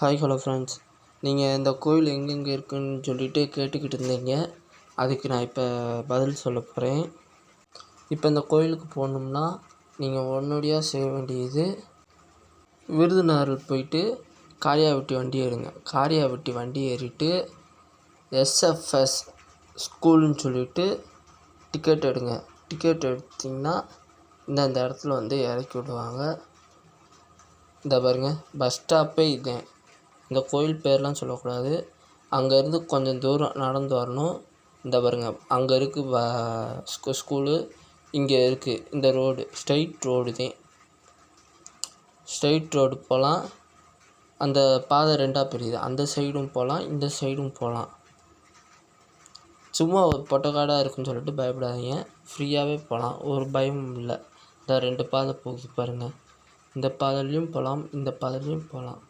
Hi hello friends நீங்கள் இந்த கோயில் எங்கெங்கே இருக்குன்னு சொல்லிட்டு கேட்டுக்கிட்டு இருந்தீங்க. அதுக்கு நான் இப்போ பதில் சொல்ல போகிறேன் இப்போ இந்த கோயிலுக்கு போகணும்னா நீங்கள் உடனடியாக செய்ய வேண்டியது விருதுநகர் போயிட்டு காரியாவட்டி வண்டி ஏறுங்க. காரியாவட்டி வண்டி ஏறிட்டு எஸ்எஃப்எஸ் ஸ்கூல்னு சொல்லிட்டு டிக்கெட் எடுங்க. டிக்கெட் எடுத்திங்கன்னா இந்த இடத்துல வந்து இறக்கி விடுவாங்க. இந்த பாருங்கள் பஸ் ஸ்டாப்பே இதுதான் இந்த கோயில் பேர்லாம் சொல்லக்கூடாது. அங்கேருந்து கொஞ்சம் தூரம் நடந்து வரணும். இந்த பாருங்க அங்கே இருக்குது ஸ்கூ ஸ்கூலு இங்கே இருக்குது இந்த ரோடு ஸ்ட்ரைட் ரோடு தான் ஸ்ட்ரைட் ரோடு போகலாம் அந்த பாதை ரெண்டாக பிரியுது. அந்த சைடும் போகலாம் இந்த சைடும் போகலாம் சும்மா ஒரு பொட்டக்காடாக இருக்குன்னு சொல்லிட்டு பயப்படாதீங்க. ஃப்ரீயாகவே போகலாம் ஒரு பயமும் இல்லை. இந்த ரெண்டு பாதை போகுது பாருங்கள் இந்த பாதையிலையும் போகலாம் இந்த பாதையிலையும் போகலாம்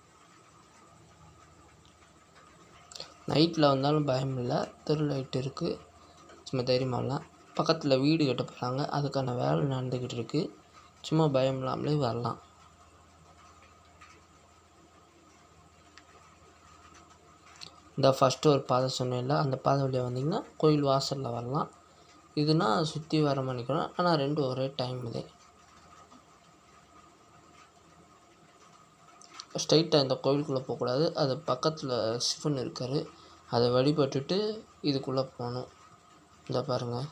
நைட்டில் வந்தாலும் பயம் இல்லை. தெரு லைட் இருக்குது சும்மா தைரியமாக வரலாம். பக்கத்தில் வீடு கட்ட போகிறாங்க அதுக்கான வேலை நடந்துக்கிட்டு இருக்குது சும்மா பயம் இல்லாமலே வரலாம். இந்த ஃபஸ்ட்டு ஒரு பாதை சொன்னேன்ல அந்த பாதை வழியாக வந்தீங்கன்னா கோயில் வாசலில் வரலாம். இதுனா சுற்றி வர மணிக்கணும் ஆனால் ரெண்டும் ஒரே டைம் இதே. ஸ்ட்ரைட்டாக இந்த கோவிலுக்குள்ளே போகக்கூடாது. அது பக்கத்தில் சிவன் இருக்கார். அதை வழிபட்டுட்டு இதுக்குள்ளே போகணும். இந்த பாருங்கள்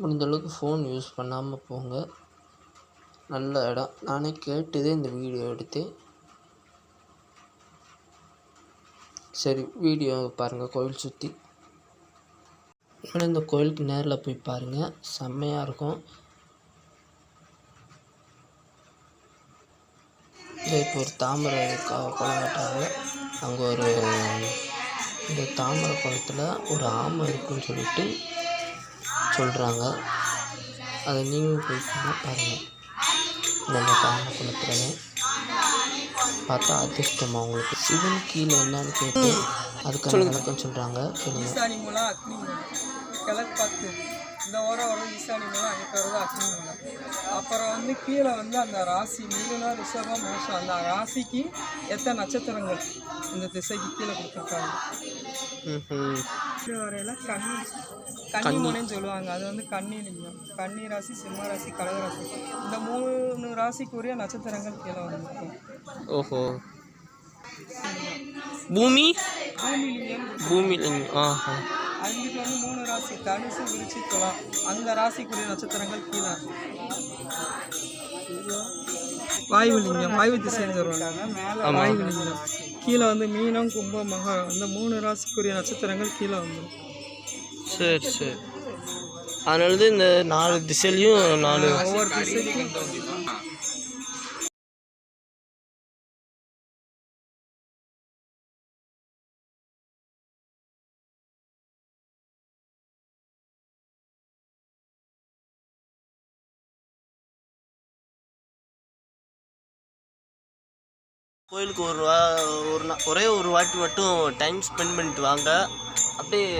முடிஞ்ச அளவுக்கு ஃபோன் யூஸ் பண்ணாமல் போங்க. நல்ல இடம். நானே கேட்டுதே இந்த வீடியோ எடுத்தேன். சரி வீடியோ பாருங்கள் கோயில் சுற்றி இந்த கோயிலுக்கு நேரில் போய் பாருங்கள் செம்மையாக இருக்கும். இப்போ ஒரு தாமரை குளம் கட்டுறாங்க அங்கே ஒரு இந்த தாமரை குளத்துல ஒரு ஆமை இருக்குன்னு சொல்லிட்டு சொல்கிறாங்க அதை நீங்களும் போய் பாருங்கள் இந்த தாமரை குளத்துலவே பார்த்தா அதிர்ஷ்டமாக உங்களுக்கு சிவன் கீழே என்னன்னு கேட்டு அதுக்கான விளக்கம் சொல்கிறாங்க கேளுங்க இந்த ஓரம் வரும் ஈசானி மூலம் அங்கே வர்றது அக்னி மூலம் அப்புறம் வந்து கீழே வந்து அந்த ராசி மீனம் ரிஷபம் மேஷம். அந்த ராசிக்கு எத்தனை நட்சத்திரங்கள் இந்த திசைக்கு கீழே கொடுத்துருக்காங்க? வரையில கன்னி. கன்னிமுனைன்னு சொல்லுவாங்க. அது வந்து கன்னி லிங்கம். கன்னி ராசி சிம்ம ராசி கடக ராசி. இந்த மூணு ராசிக்குரிய நட்சத்திரங்கள் கீழே வந்துருக்கும் ஓஹோ. பூமி? பூமி லிங்கம். பூமி லிங்கம். ஆஹா. அங்கிட்டு வந்து மூணு ராசி தனுசு விருச்சி துலாம். அந்த ராசிக்குரிய நட்சத்திரங்கள் கீழே வாயு லிங்கம் வாயு திசைன்னு சொல்லுவாங்க. வாயு லிங்கம். கீழே வந்து மீனம் கும்பம் மகா அந்த மூணு ராசிக்குரிய நட்சத்திரங்கள் கீழே வந்துடும் சரி சரி. அதனால தான் இந்த நாலு திசையிலையும் நாலு ஒவ்வொரு திசைக்கும் கோயிலுக்கு ஒரு வா ஒரு நா ஒரே ஒரு வாட்டி மட்டும் டைம் ஸ்பெண்ட் பண்ணிட்டு வாங்க. அப்படியே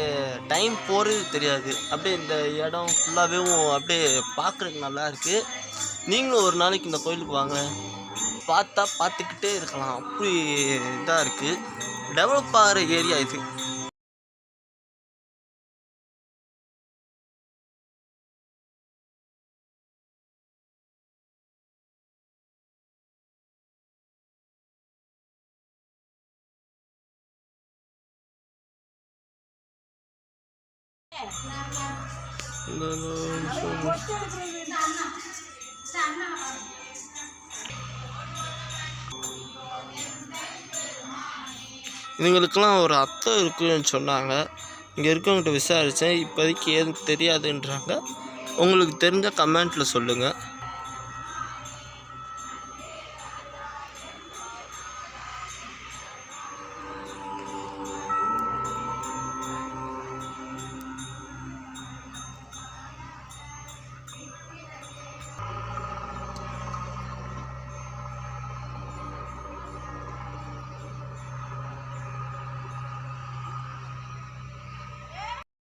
டைம் போகிறது தெரியாது. அப்படியே இந்த இடம் ஃபுல்லாகவே அப்படியே பார்க்குறதுக்கு நல்லா இருக்குது நீங்களும் ஒரு நாளைக்கு இந்த கோயிலுக்கு வாங்க. பார்த்தா பார்த்துக்கிட்டே இருக்கலாம். அப்படி இதாக இருக்குது டெவலப் ஆகிற ஏரியா இது. இவங்களுக்கெல்லாம் ஒரு அத்தை இருக்குன்னு சொன்னாங்க. இங்கே இருக்கவங்ககிட்ட விசாரித்தேன் இப்போதைக்கு ஏதும் தெரியாதுன்றாங்க. உங்களுக்கு தெரிஞ்ச கமெண்ட்டில் சொல்லுங்கள்